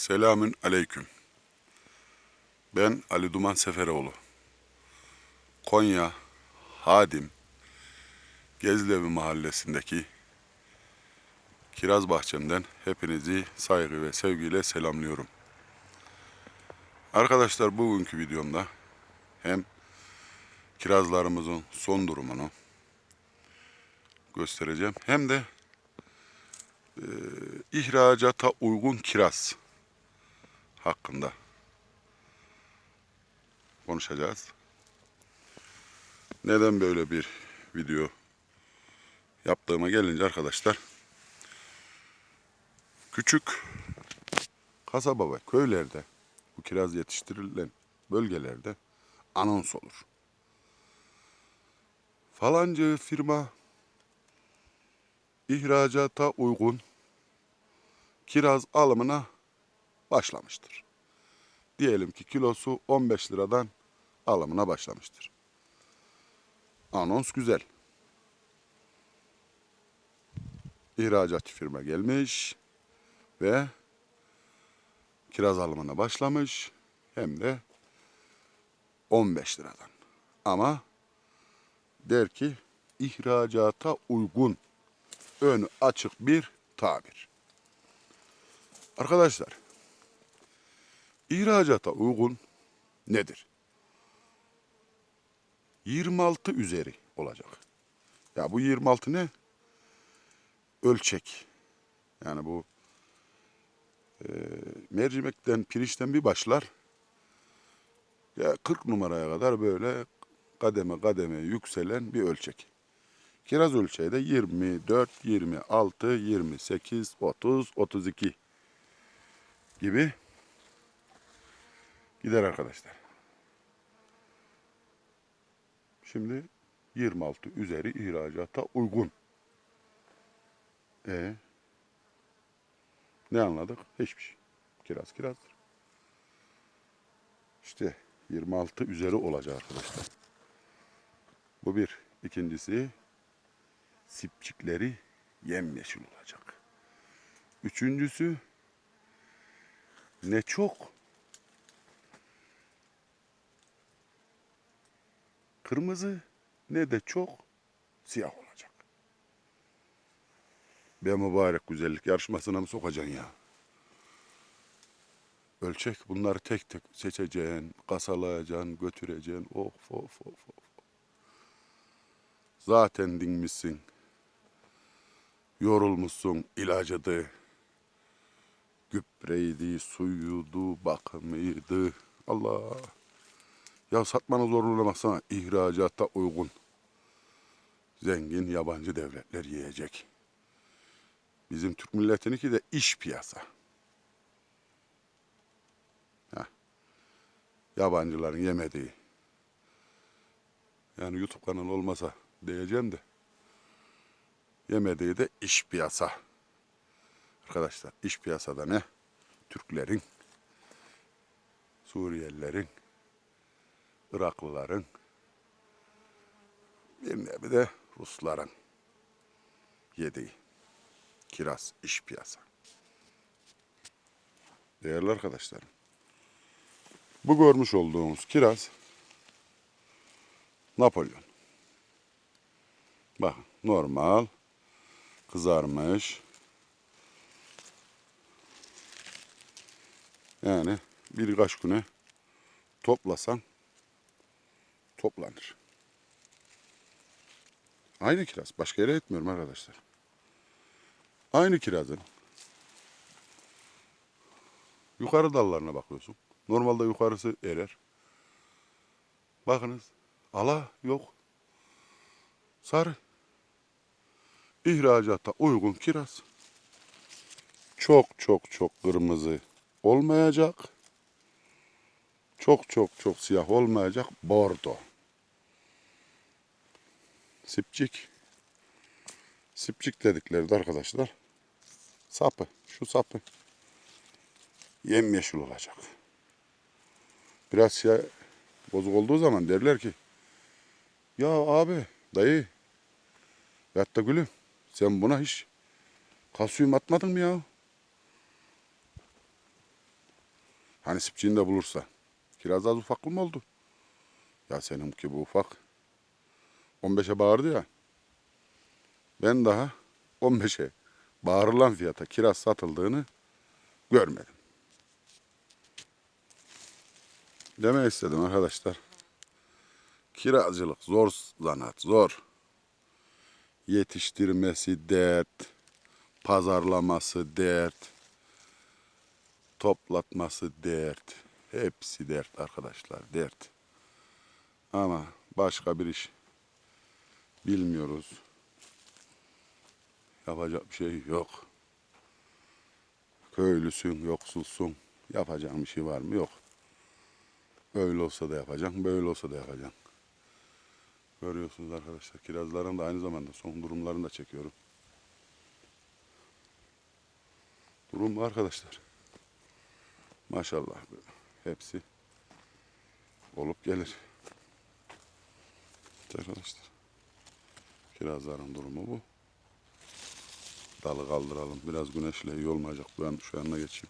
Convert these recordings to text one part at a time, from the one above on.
Selamün aleyküm. Ben Ali Duman Seferoğlu. Konya, Hadim, Gezlevi mahallesindeki kiraz bahçemden hepinizi saygı ve sevgiyle selamlıyorum. Arkadaşlar bugünkü videomda hem kirazlarımızın son durumunu göstereceğim hem de e, ihracata uygun kiraz hakkında konuşacağız. Neden böyle bir video yaptığıma gelince arkadaşlar küçük kasaba ve köylerde bu kiraz yetiştirilen bölgelerde anons olur. Falanca firma ihracata uygun kiraz alımına başlamıştır. Diyelim ki kilosu 15 liradan alımına başlamıştır. Anons güzel. İhracatçı firma gelmiş ve kiraz alımına başlamış hem de 15 liradan. Ama der ki ihracata uygun önü açık bir tabir. Arkadaşlar İhracata uygun nedir? 26 üzeri olacak. Ya bu 26 ne? Ölçek. Yani bu e, mercimekten, pirinçten bir başlar. Ya 40 numaraya kadar böyle kademe kademe yükselen bir ölçek. Kiraz ölçeği de 24, 26, 28, 30, 32 gibi gider arkadaşlar. Şimdi 26 üzeri ihracata uygun. E ne anladık? Hiçbir şey. Kiraz kirazdır. İşte 26 üzeri olacak arkadaşlar. Bu bir. İkincisi sipçikleri yemyeşil olacak. Üçüncüsü ne çok kırmızı ne de çok siyah olacak. Be mübarek güzellik yarışmasına mı sokacaksın ya? Ölçek bunları tek tek seçeceksin, kasalayacaksın, götüreceksin. Of of of of. Zaten dinmişsin. Yorulmuşsun ilacıdı. Gübreydi, suyuydu, bakımıydı. Allah. Ya satmanı zorlamazsana ihracata uygun. Zengin yabancı devletler yiyecek. Bizim Türk milletininki de iş piyasa. Heh. Yabancıların yemediği. Yani YouTube kanalı olmasa diyeceğim de. Yemediği de iş piyasa. Arkadaşlar iş piyasada ne? Türklerin, Suriyelilerin, Iraklıların, bir nevi de Rusların yediği kiraz iş piyasa. Değerli arkadaşlarım, bu görmüş olduğumuz kiraz Napolyon. Bakın normal kızarmış. Yani birkaç güne toplasan toplanır. Aynı kiraz. Başka yere etmiyorum arkadaşlar. Aynı kirazın yukarı dallarına bakıyorsun. Normalde yukarısı erer. Bakınız. Ala yok. Sarı. İhracata uygun kiraz. Çok çok çok kırmızı olmayacak. Çok çok çok siyah olmayacak. Bordo. Sipçik. Sipçik dedikleri de arkadaşlar. Sapı. Şu sapı. Yemyeşil olacak. Biraz siyah bozuk olduğu zaman derler ki ya abi dayı da gülüm sen buna hiç kalsiyum atmadın mı ya? Hani sipçiğini de bulursa. Kiraz az ufak mı oldu? Ya seninki bu ufak. 15'e bağırdı ya. Ben daha 15'e bağırılan fiyata kiraz satıldığını görmedim. Demek istedim arkadaşlar. Kirazcılık zor zanaat, zor. Yetiştirmesi dert, pazarlaması dert, toplatması dert. Hepsi dert arkadaşlar, dert. Ama başka bir iş bilmiyoruz. Yapacak bir şey yok. Köylüsün, yoksulsun. Yapacağın bir şey var mı? Yok. Öyle olsa da yapacaksın, böyle olsa da yapacaksın. Görüyorsunuz arkadaşlar. Kirazların da aynı zamanda son durumlarını da çekiyorum. Durum bu arkadaşlar. Maşallah. Hepsi olup gelir. Arkadaşlar. Kirazların durumu bu. Dalı kaldıralım. Biraz güneşle iyi olmayacak. Ben şu yanına geçeyim.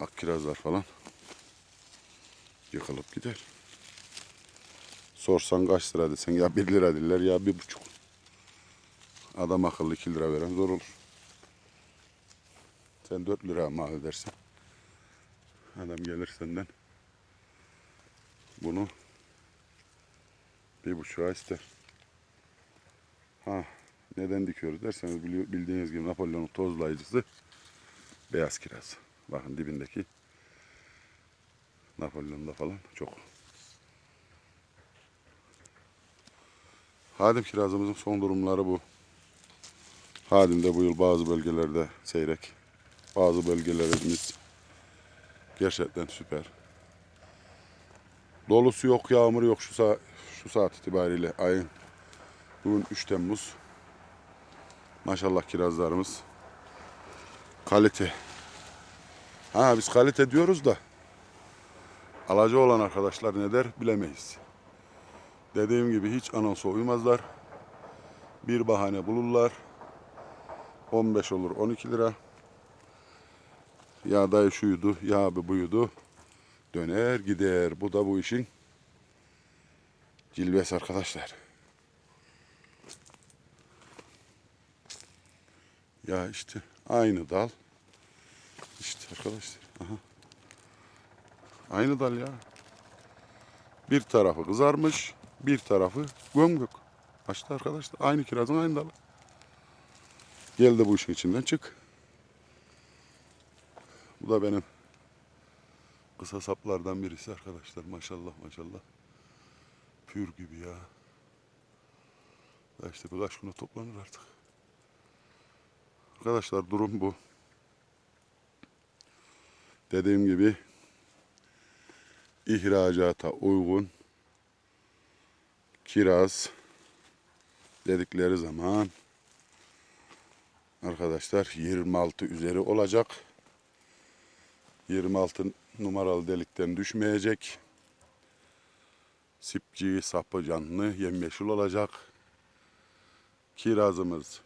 Ak kirazlar falan yıkılıp gider. Sorsan kaç lira desen ya 1 lira diller ya bir buçuk. Adam akıllı 2 lira veren zor olur. Sen 4 lira mal edersin. Adam gelir senden bunu bir buçuğa ister. Ha neden dikiyoruz derseniz bildiğiniz gibi Napolyon'un tozlayıcısı beyaz kiraz. Bakın dibindeki Napolyon'da falan çok. Hadim kirazımızın son durumları bu. Hadim'de bu yıl bazı bölgelerde seyrek. Bazı bölgelerimiz gerçekten süper. Dolusu yok, yağmur yok şu saat, şu saat itibariyle ayın bugün 3 Temmuz. Maşallah kirazlarımız kalite. Ha biz kalite diyoruz da alacı olan arkadaşlar ne der bilemeyiz. Dediğim gibi hiç anonsa uymazlar. Bir bahane bulurlar. 15 olur 12 lira. Ya dayı şuydu, ya abi buydu. Döner gider. Bu da bu işin cilvesi arkadaşlar. Ya işte aynı dal. İşte arkadaşlar. Aha. Aynı dal ya. Bir tarafı kızarmış, bir tarafı gömgök. Açtı arkadaşlar. Aynı kirazın aynı dalı. Gel de bu işin içinden çık. Bu da benim kısa saplardan birisi arkadaşlar. Maşallah maşallah. Pür gibi ya. İşte birkaç güne toplanır artık. Arkadaşlar durum bu. Dediğim gibi ihracata uygun kiraz dedikleri zaman arkadaşlar 26 üzeri olacak. 26 numaralı delikten düşmeyecek. Sipci sapı canlı yemyeşil olacak. Kirazımız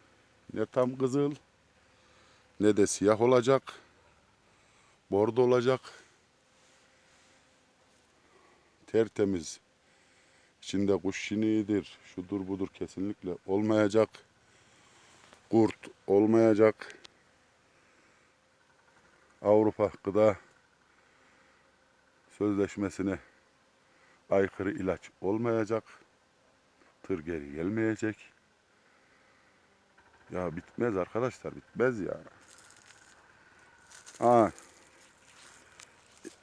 ne tam kızıl ne de siyah olacak. Bordo olacak. Tertemiz. İçinde kuş şiniğidir, şudur budur kesinlikle olmayacak. Kurt olmayacak. Avrupa Gıda Sözleşmesi'ne aykırı ilaç olmayacak. Tır geri gelmeyecek. Ya bitmez arkadaşlar bitmez ya. Ha.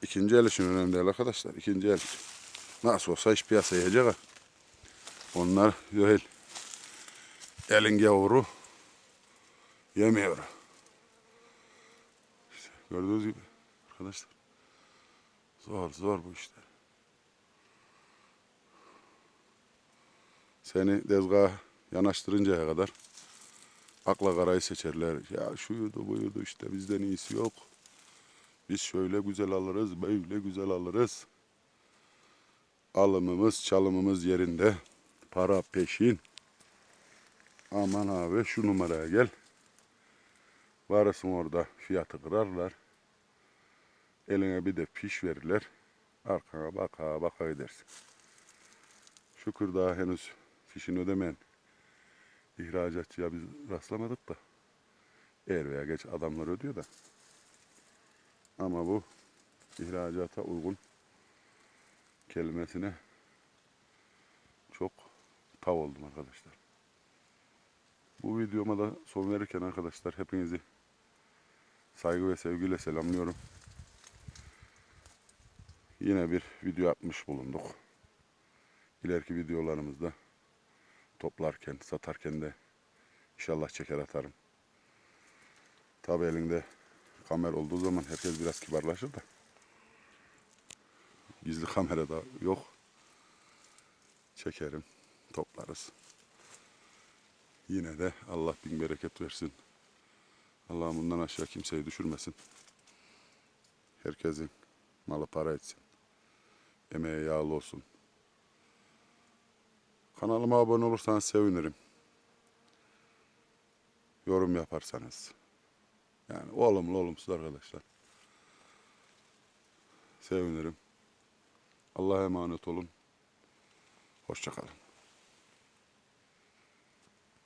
İkinci el için önemli değil arkadaşlar. İkinci el. Nasıl olsa iş piyasaya yiyecek. Onlar değil. Elin gavuru yemiyor. İşte gördüğünüz gibi arkadaşlar. Zor zor bu işler. Seni dezgaha yanaştırıncaya kadar akla karayı seçerler. Ya şuydu buydu işte bizden iyisi yok. Biz şöyle güzel alırız, böyle güzel alırız. Alımımız, çalımımız yerinde. Para peşin. Aman abi şu numaraya gel. Varısın orada fiyatı kırarlar. Eline bir de piş verirler. Arkana baka baka gidersin. Şükür daha henüz fişini ödemeyen ihracatçıya biz rastlamadık da. Er veya geç adamlar ödüyor da. Ama bu ihracata uygun kelimesine çok tav oldum arkadaşlar. Bu videoma da son verirken arkadaşlar hepinizi saygı ve sevgiyle selamlıyorum. Yine bir video atmış bulunduk. İleriki videolarımızda toplarken, satarken de inşallah çeker atarım. Tabi elinde kamera olduğu zaman herkes biraz kibarlaşır da. Gizli kamera da yok. Çekerim, toplarız. Yine de Allah bin bereket versin. Allah bundan aşağı kimseyi düşürmesin. Herkesin malı para etsin. Emeğe yağlı olsun. Kanalıma abone olursanız sevinirim. Yorum yaparsanız. Yani olumlu olumsuz arkadaşlar. Sevinirim. Allah'a emanet olun. Hoşçakalın.